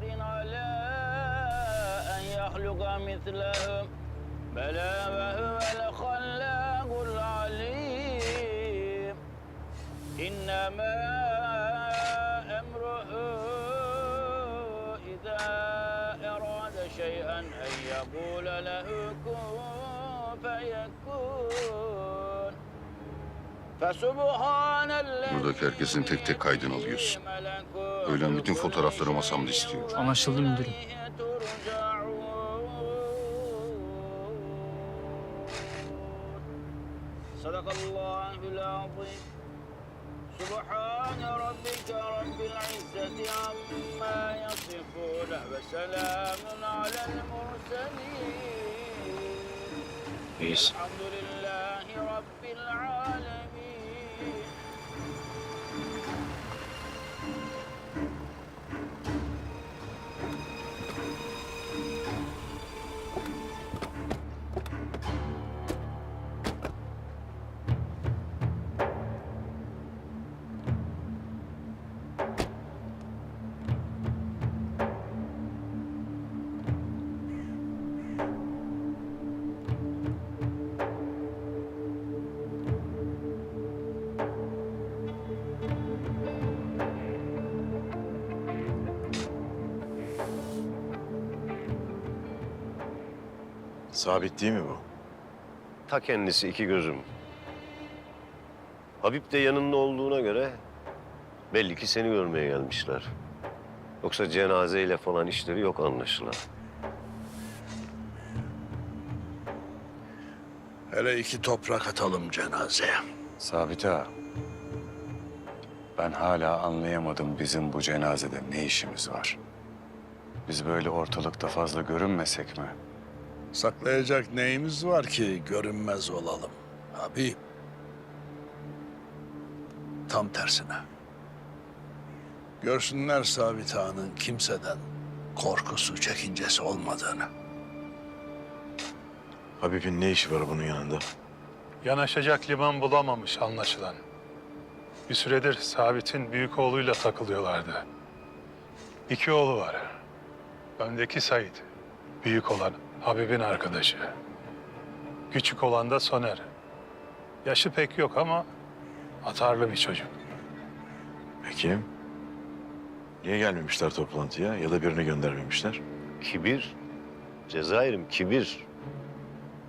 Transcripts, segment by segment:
قادر على أن يخلق مثلهم بلى وهو الخلاق العليم إنما أمره إذا أراد شيئا أن يقول له كن فيكون فسبحان الذي Buradaki herkesin tek tek kaydını alıyorsun. Öğlen bütün fotoğrafları masamda istiyorum. Anlaşıldı müdürüm. صدق الله العظيم سبحان ربك رب العزة عما يصفون وسلام على المرسلين Reis. الحمد لله Sabit değil mi bu? Ta kendisi iki gözüm. Habib de yanında olduğuna göre belli ki seni görmeye gelmişler. Yoksa cenazeyle falan işleri yok anlaşılan. Hele iki toprak atalım cenazeye. Sabit ağa. Ben hala anlayamadım bizim bu cenazede ne işimiz var. Biz böyle ortalıkta fazla görünmesek mi? Saklayacak neyimiz var ki görünmez olalım? Habib. Tam tersine. Görsünler Sabit Ağa'nın kimseden korkusu, çekincesi olmadığını. Habib'in ne işi var bunun yanında? Yanaşacak liman bulamamış anlaşılan. Bir süredir Sabit'in büyük oğluyla takılıyorlardı. İki oğlu var. Öndeki Sait, büyük olan Habib'in arkadaşı. Küçük olan da Soner. Yaşı pek yok ama atarlı bir çocuk. Peki. Niye gelmemişler toplantıya ya da birini göndermemişler? Kibir, Cezayir'im kibir.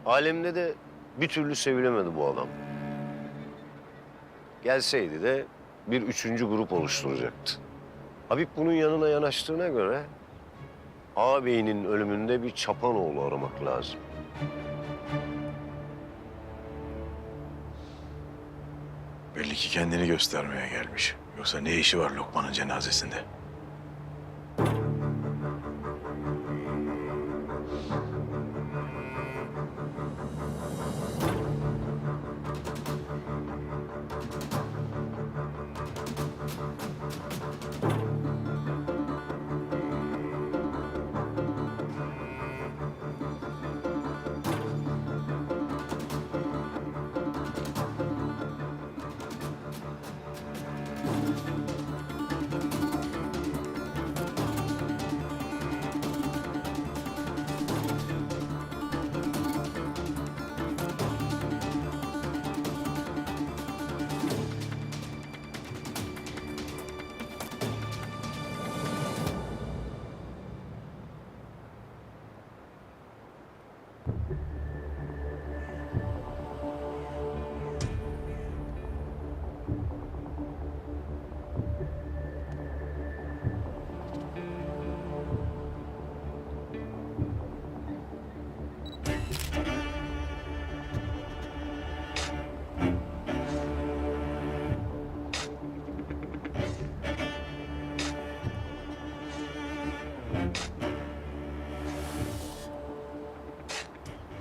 Alemde de bir türlü sevilemedi bu adam. Gelseydi de bir üçüncü grup oluşturacaktı. Habib bunun yanına yanaştığına göre ağabeyinin ölümünde bir çapanoğlu aramak lazım. Belli ki kendini göstermeye gelmiş. Yoksa ne işi var Lokman'ın cenazesinde?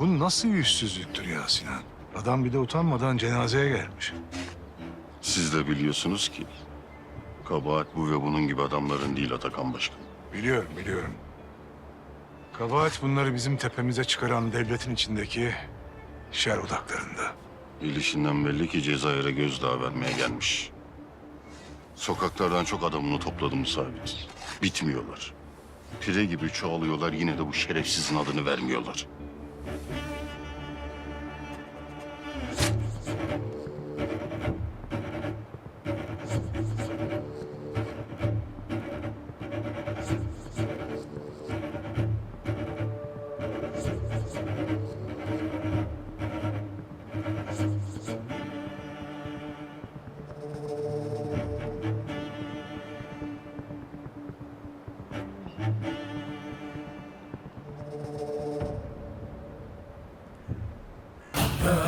Bu nasıl yüzsüzlüktür ya Sinan? Adam bir de utanmadan cenazeye gelmiş. Siz de biliyorsunuz ki kabahat bu ve bunun gibi adamların değil Atakan Başkan. Biliyorum, biliyorum. Kabahat bunları bizim tepemize çıkaran devletin içindeki şer odaklarında. Gelişinden belli ki Cezayir'e gözdağı vermeye gelmiş. Sokaklardan çok adamını topladım sabit. Bitmiyorlar. Pire gibi çoğalıyorlar yine de bu şerefsizin adını vermiyorlar. Thank you.